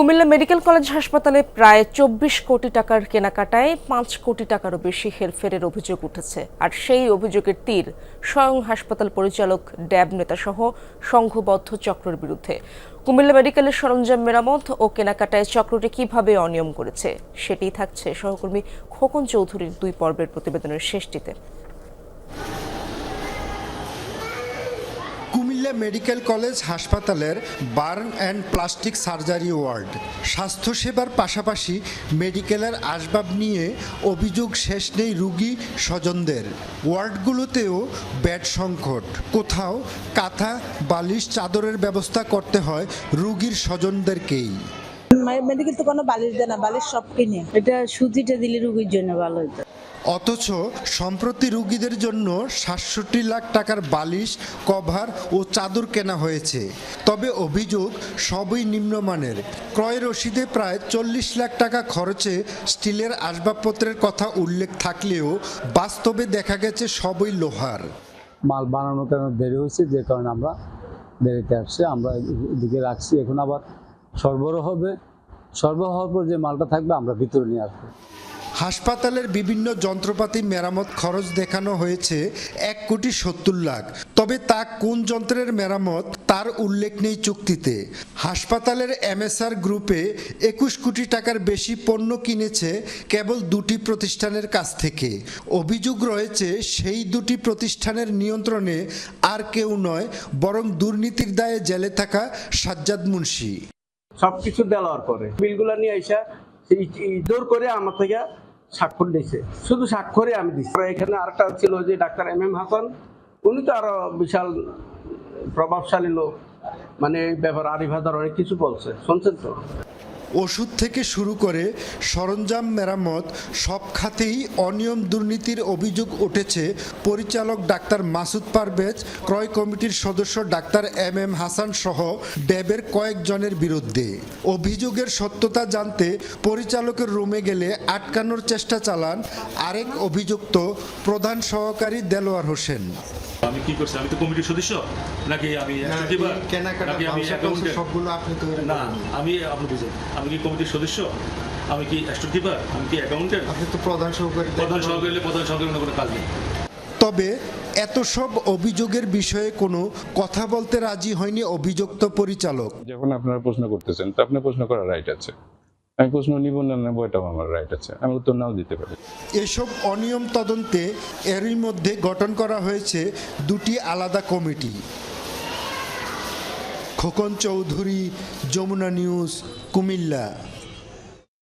Comilla medical college হাসপাতালে প্রায় চব্বিশ কোটি টাকার কেনাকাটায় পাঁচ কোটি টাকারও বেশি হেরফেরের অভিযোগ উঠেছে। আর সেই অভিযোগের তীর স্বয়ং হাসপাতাল পরিচালক ড্যাব নেতাসহ সংঘবদ্ধ চক্রের বিরুদ্ধে। কুমিল্লা মেডিকেলের সরঞ্জাম মেরামত ও কেনাকাটায় চক্রটি কীভাবে অনিয়ম করেছে, সেটিই থাকছে সহকর্মী খোকন চৌধুরীর দুই পর্বের প্রতিবেদনের শেষটিতে। কুমিল্লা মেডিকেল কলেজ হাসপাতালের burn and plastic surgery ward. স্বাস্থ্যসেবার পাশাপাশি মেডিকেলের আসবাব নিয়ে অভিযোগ শেষ নেই রুগী স্বজনদের। ওয়ার্ডগুলোতেও ব্যাড সংকট। কোথাও কাঁথা বালিশ চাদরের ব্যবস্থা করতে হয় রুগীর স্বজনদেরকেই। মেডিকেল তো কোনো বালিশ দেয় না বালিশ সব কিনে। এটা সুতিটা দিলে রুগীর জন্য ভালো হতো। অথচ সম্প্রতি রুগীদের জন্য সাতষট্টি লাখ টাকার বালিশ, কভার ও চাদর কেনা হয়েছে। তবে অভিযোগ সবই নিম্নমানের। ক্রয় রসিদে প্রায় চল্লিশ লাখ টাকা খরচে স্টিলের আসবাবপত্রের কথা উল্লেখ থাকলেও বাস্তবে দেখা গেছে সবই লোহার। মাল বানানো কেন দেরি হয়েছে? যে কারণে আমরা দেরিতে আসছে, আমরা এদিকে রাখছি। এখন আবার সরবরাহ হবে। সরবরাহ হওয়ার পর যে মালটা থাকবে, আমরা ভিতরে নিয়ে আসব। হাসপাতালের বিভিন্ন যন্ত্রপাতি মেরামত খরচ দেখানো হয়েছে এক কোটি সত্তর লাখ। তবে তা কোন যন্ত্রের মেরামত তার উল্লেখ নেই চুক্তিতে। হাসপাতালের এমএসআর গ্রুপে একুশ কোটি টাকার বেশি পণ্য কিনেছে কেবল দুটি প্রতিষ্ঠানের কাছ থেকে। অভিযোগ রয়েছে, সেই দুটি প্রতিষ্ঠানের নিয়ন্ত্রণে আর কেউ নয়, বরং দুর্নীতির দায়ে জেলে থাকা সাজ্জাদ মুন্সি। সবকিছু দেওয়ার পরে, বিলগুলো নিয়ে আইসা জোর করে আমার থেকে স্বাক্ষর দিয়েছে শুধু স্বাক্ষরই আমি দিচ্ছি এখানে আরেকটা ছিল যে ডাক্তার এম এম হাসান, উনি তো আরও বিশাল প্রভাবশালী লোক মানে ব্যাপার আরিভাদার অনেক কিছু বলছে। শুনছেন তো? ওষুধ থেকে শুরু করে সরঞ্জাম মেরামত সব খাতেই অনিয়ম দুর্নীতির অভিযোগ উঠেছে পরিচালক ডাক্তার মাসুদ পারভেজ ক্রয় কমিটির সদস্য ডাক্তার এম এম হাসান সহ ড্যাবের কয়েকজনের বিরুদ্ধে। অভিযোগের সত্যতা জানতে পরিচালকের রুমে গেলে আটকানোর চেষ্টা চালান আরেক অভিযুক্ত প্রধান সহকারী দেলোয়ার হোসেন। আমি কি করছি? আমি তো কমিটির সদস্য? নাকি আমি নাকি আমি সবগুলো আপনি তো না আমি আপনি বুঝেন আমি কি কমিটির সদস্য? আমি কি স্টোর কিপার আমি কি অ্যাকাউন্টেন্ট? আপনি তো প্রধান সহকারী। প্রধান সহকারী হলে প্রধান সহকারী কোনো কাজ নেই। তবে এত সব অভিযোগের বিষয়ে কোনো কথা বলতে রাজি হয়নি অভিযুক্ত পরিচালক। যখন আপনারা প্রশ্ন করতেছেন তো আপনার প্রশ্ন করার রাইট আছে। আমি প্রশ্ন নিব না নেব এটাও আমার রাইট আছে। আমি উত্তর নাও দিতে পারি। এসব অনিয়ম তদন্তে এরই মধ্যে গঠন করা হয়েছে দুটি আলাদা কমিটি। খোকন চৌধুরী যমুনা নিউজ কুমিল্লা।